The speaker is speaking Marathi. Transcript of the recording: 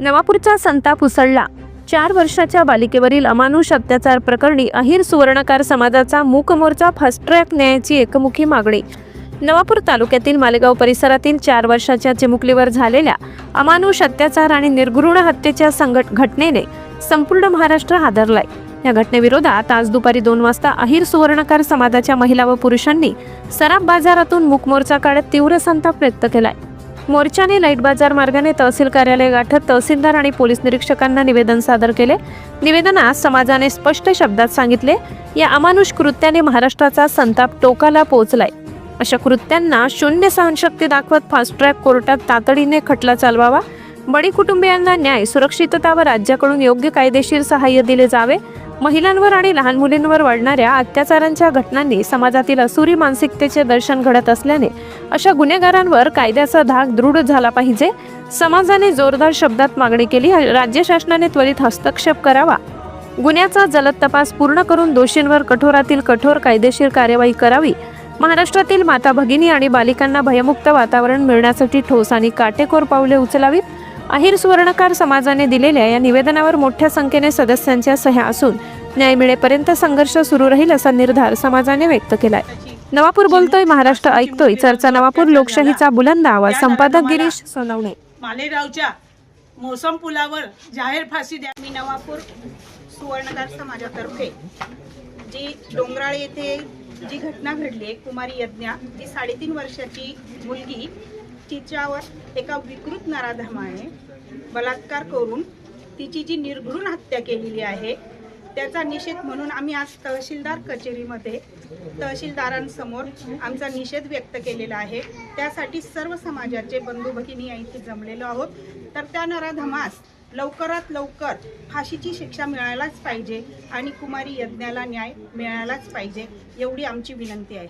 नवापूरचा संताप उसळला. चार वर्षाच्या बालिकेवरील अमानुष अत्याचार प्रकरणी अहिर सुवर्णकार समाजाचा मूक मोर्चा फास्ट ट्रॅक न्यायाची एकमुखी मागणी. नवापूर तालुक्यातील मालेगाव परिसरातील चार वर्षाच्या चिमुकलीवर झालेल्या अमानुष अत्याचार आणि निर्घृण हत्येच्या संघट घटनेने संपूर्ण महाराष्ट्र हादरलाय. या घटनेविरोधात आज दुपारी दोन वाजता अहिर सुवर्णकार समाजाच्या महिला व पुरुषांनी सराफ बाजारातून मूक मोर्चा काढत तीव्र संताप व्यक्त केलाय. मोर्चाने लाइट बाजार मार्गाने तहसील कार्यालय गाठत तहसीलदार आणि पोलीस निरीक्षकांना निवेदन सादर केले. निवेदनात समाजाने स्पष्ट शब्दात सांगितले या अमानुष कृत्याने महाराष्ट्राचा संताप टोकाला पोहोचलाय. अशा कृत्यांना शून्य सहनशक्ती दाखवत फास्ट ट्रॅक कोर्टात तातडीने खटला चालवावा. बडी कुटुंबियांना न्याय सुरक्षितता व राज्याकडून योग्य कायदेशीर सहाय्य दिले जावे. महिलांवर आणि लहान मुलींवर वाढणाऱ्या अत्याचारांच्या घटनांनी समाजातील असुरी मानसिकतेचे दर्शन घडत असल्याने अशा गुन्हेगारांवर कायद्याचा धाक दृढ झाला पाहिजे. समाजाने जोरदार शब्दात मागणी केली. राज्य शासनाने त्वरित हस्तक्षेप करावा. गुन्ह्याचा जलद तपास पूर्ण करून दोषींवर कठोरातील कठोर कायदेशीर कार्यवाही करावी. महाराष्ट्रातील माता भगिनी आणि बालिकांना भयमुक्त वातावरण मिळण्यासाठी ठोस आणि काटेकोर पावले उचलावीत. अहिर सुवर्णकार समाजाने दिलेल्या या निवेदनावर मोठ्या संख्येने सदस्यांच्या सह्या असून न्याय मिळेपर्यंत संघर्ष सुरू राहील असा निर्धार समाजाने व्यक्त केलाय. नवापूर बोलतोय महाराष्ट्र ऐकतोय. चर्चा नवापूर लोकशाहीचा बुलंद आवाज. संपादक गिरीश सोनवणे. मालेगावच्या मोसम पुलावर जाहीर फाशी द्या. मी नवापूर सुवर्णकार समाजातर्फे जी डोंगराळ येथे जी घटना घडली कुमारी यज्ञा जी साडेतीन वर्षाची मुलगी तिच्यावर एका विकृत नराधमाने बलात्कार करून तिची जी निर्घृण हत्या केलेली आहे त्याचा निषेध म्हणून आम्ही आज तहसीलदार कचेरीमध्ये तहसीलदारांसमोर आमचा निषेध व्यक्त केलेला आहे. त्यासाठी सर्व समाजाचे बंधू भगिनी या इथे जमलेलो आहोत. तर त्या नराधमास लवकरात लवकर फाशीची शिक्षा मिळायलाच पाहिजे आणि कुमारी यज्ञाला न्याय मिळायलाच पाहिजे एवढी आमची विनंती आहे.